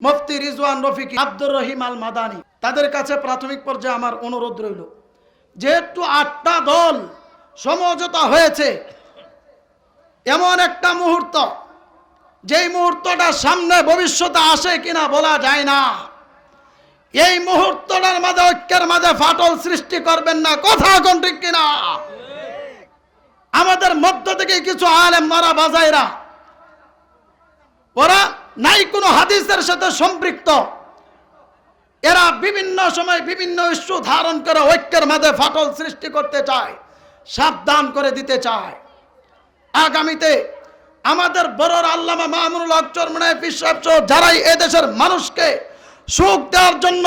মুফতি রিজওয়ান রফিক, আব্দুর রহিম আল মাদানি তাদের কাছে প্রাথমিক পর্যায়ে আমার অনুরোধ রইল। যেহেতু আটটা দল সমঝোতা হয়েছে, এমন একটা মুহূর্ত, যেই মুহূর্তটা সামনে ভবিষ্যতে আসে কিনা বলা যায় না। এই মুহূর্তটার মাঝে, ঐক্যের মাঝে ফাটল সৃষ্টি করবেন না, কথা কোন ঠিক কিনা? আমাদের মধ্য থেকে কিছু আলেম মারা বাজাইরা, ওরা নাই কোনো হাদিসের সাথে সম্পৃক্ত। এরা বিভিন্ন সময় বিভিন্ন ইস্যু ধারণ করে ঐক্যের মাঝে ফাটল সৃষ্টি করতে চায়, সাবধান করে দিতে চায়। আগামীতে আমাদের বড়র আল্লামা মামুনুল হক চরমনায় পিসাব যারাই এদেশের মানুষকে সুখ দেওয়ার জন্য,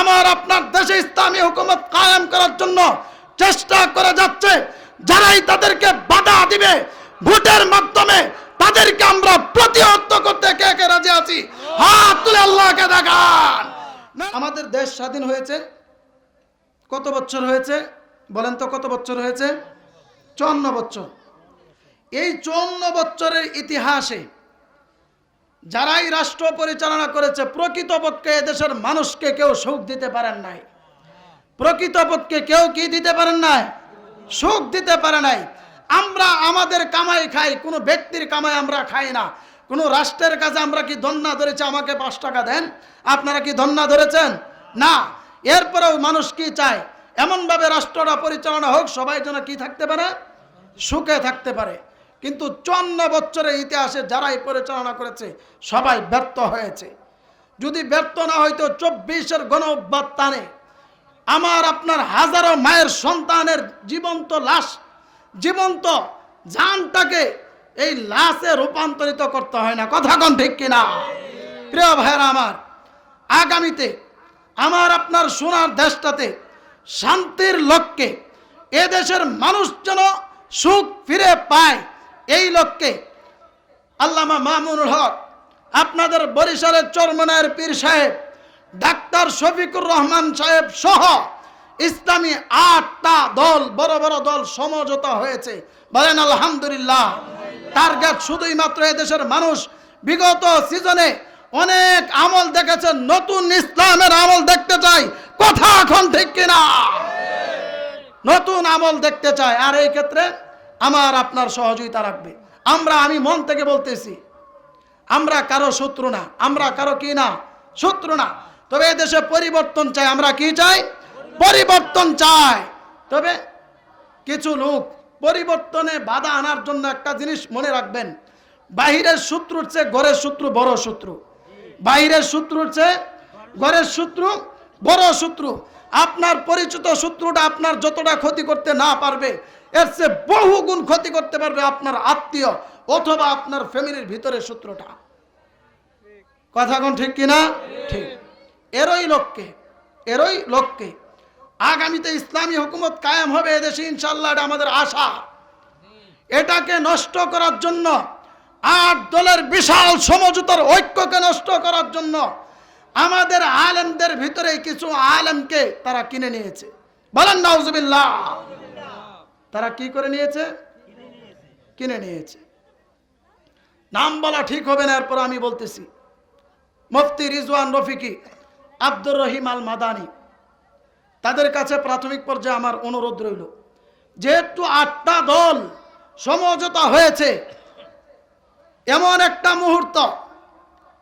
আমার আপনার দেশে ইসলামী হুকুমত কায়েম করার জন্য চেষ্টা করে যাচ্ছে, যারাই তাদেরকে বাধা দিবে, ভোটের মাধ্যমে তাদেরকে আমরা প্রতিহত করতে কে কে রাজি আছি? হাত তুলে আল্লাহকে দেখান। আমাদের দেশ স্বাধীন হয়েছে। কত বছর হয়েছে? বলেন তো কত বছর হয়েছে? চুয়ান্ন বছর। এই চুয়ান্ন বছরের ইতিহাসে যারাই রাষ্ট্র পরিচালনা করেছে প্রকৃতপক্ষে এদেশের মানুষকে কেউ সুখ দিতে পারেন নাই। প্রকৃতপক্ষে কেউ কি দিতে পারেন নাই? সুখ দিতে পারে নাই। আমরা আমাদের কামাই খাই, কোনো ব্যক্তির কামাই আমরা খাই না। কোনো রাষ্ট্রের কাছে আমরা কি ধন্যা ধরেছি, আমাকে পাঁচ টাকা দেন? আপনারা কি ধন্যা ধরেছেন? না। এরপরেও মানুষ কি চায়? এমনভাবে রাষ্ট্রটা পরিচালনা হোক, সবাই যেন কি থাকতে পারে? সুখে থাকতে পারে। কিন্তু চুয়ান্ন বছরের ইতিহাসে যারাই পরিচালনা করেছে, সবাই ব্যর্থ হয়েছে। যদি ব্যর্থ না হয়তো চব্বিশের গণ অভ্যুত্থানে আমার আপনার হাজারো মায়ের সন্তানের জীবন্ত লাশ জীবন্ত জানটাকে এই লাশে রূপান্তরিত করতে হয় না। কথা কোন ঠিক কিনা? প্রিয় ভাইরা আমার, আগামীতে আমার আপনার সোনার দেশটাতে শান্তির লক্ষ্যে এ দেশের মানুষ যেন সুখ ফিরে পায়, এই লক্ষ্যে আল্লামা মামুনুল হক, আপনাদের বরিশালের চরমনায়ের পীর সাহেব, ডাক্তার শফিকুর রহমান সাহেব সহ ইসলামী আটটা দল, বড় বড় দল সমঝোতা হয়েছে। বলেন, আলহামদুলিল্লাহ। টার্গেট শুধুই মাত্র এদেশের মানুষ। বিগত সিজনে অনেক আমল দেখেছে নতুন ইসলামের আমল দেখতে চাই। কথা এখন ঠিক কিনা? নতুন আমল দেখতে চায় আর এই ক্ষেত্রে আমার আপনার সহযোগিতা রাখবে। আমরা, আমি মন থেকে বলতেছি, আমরা কারও শত্রু না, আমরা কারও কি না? শত্রু না। তবে দেশে পরিবর্তন চাই। আমরা কি চাই? পরিবর্তন চায়। তবে কিছু লোক পরিবর্তনে বাধা আনার জন্য একটা জিনিস মনে রাখবেন। বাহিরের শত্রুর চেয়ে ঘরের শত্রু বড় শত্রু। বাহিরের শত্রুর চেয়ে ঘরের শত্রু বড় শত্রু। আপনার পরিচিত শত্রুটা আপনার যতটা ক্ষতি করতে না পারবে, এর চেয়ে বহু গুণ ক্ষতি করতে পারবে আপনার আত্মীয় অথবা আপনার ফ্যামিলির ভিতরে শত্রুটা। কথা কোন ঠিক কিনা? ঠিক। এরই লক্ষ্যে এরই লক্ষ্যে আগামীতে ইসলামী হুকুমত কায়েম হবে এদেশে ইনশাল্লাহ এটা আমাদের আশা। এটাকে নষ্ট করার জন্য, আট দলের বিশাল সমঝোতার ঐক্যকে নষ্ট করার জন্য আমাদের আলেমদের ভিতরে কিছু আলেমকে তারা কিনে নিয়েছে। বলেন, নাউজুবিল্লাহ। তারা কি করে নিয়েছে? কিনে নিয়েছে। নাম বলা ঠিক হবে না, এরপর আমি বলতেছি। মুফতি রিজওয়ান রফিকি, আব্দুর রহিম আল মাদানি তাদের কাছে প্রাথমিক পর্যায়ে আমার অনুরোধ রইল। যেহেতু আটটা দল সমঝোতা হয়েছে, এমন একটা মুহূর্ত,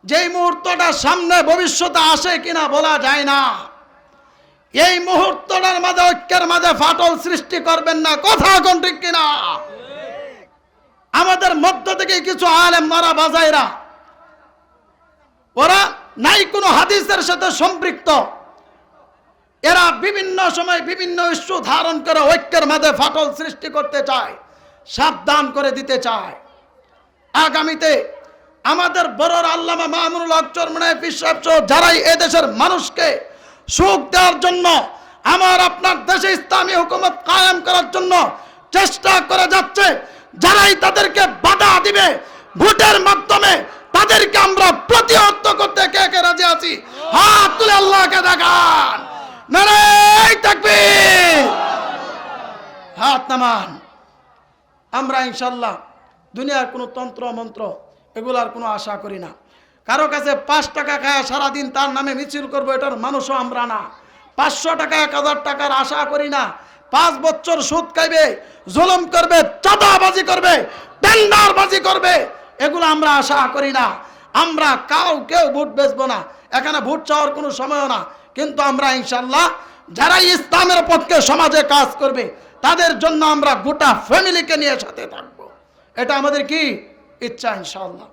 যেই মুহূর্তটা সামনে ভবিষ্যতে আসে কিনা বলা যায় না। এই মুহূর্তটার মাঝে, ঐক্যের মাঝে ফাটল সৃষ্টি করবেন না, কথা কোন ঠিক কিনা? আমাদের মধ্য থেকে কিছু আলেম মারা বাজাইরা, ওরা নাই কোনো হাদিসের সাথে সম্পৃক্ত। এরা বিভিন্ন সময় বিভিন্ন ইস্যু ধারণ করে ঐক্যের মাঝে ফাটল সৃষ্টি করতে চায়, সাবধান করে দিতে চায়। আগামীতে আমাদের বড়র আল্লামা মামুনুল হক চরমনায় পিসাব যারাই এদেশের মানুষকে সুখ দেওয়ার জন্য, আমার আপনার দেশে ইসলামী হুকুমত কায়েম করার জন্য চেষ্টা করে যাচ্ছে, যারাই তাদেরকে বাধা দিবে, ভোটের মাধ্যমে তাদেরকে আমরা প্রতিহত করতে কে কে রাজি আছি? হাত তুলে আল্লাহকে দেখান। হাত নামান। আমরা ইনশাল্লাহ দুনিয়ার কোনো তন্ত্র, মন্ত্র এগুলার কোনো আশা করি না। কারও কাছে পাঁচ টাকা খায় সারাদিন তার নামে মিছিল করব, এটার মানুষও আমরা না। পাঁচশো টাকা, এক হাজার টাকার আশা করি না। পাঁচ বছর সুদ খাইবে, জুলুম করবে, চাঁদাবাজি করবে, টেন্ডারবাজি করবে, এগুলো আমরা আশা করি না। আমরা কাউ কেউ ভোট বেচবো না। এখানে ভোট চাওয়ার কোনো সময়ও না। কিন্তু আমরা ইনশাল্লাহ যারা ইসলামের পক্ষে সমাজে কাজ করবে, তাদের জন্য আমরা গোটা ফ্যামিলিকে নিয়ে সাথে থাকব। এটা আমাদের কি? ইচ্ছা ইনশাল্লাহ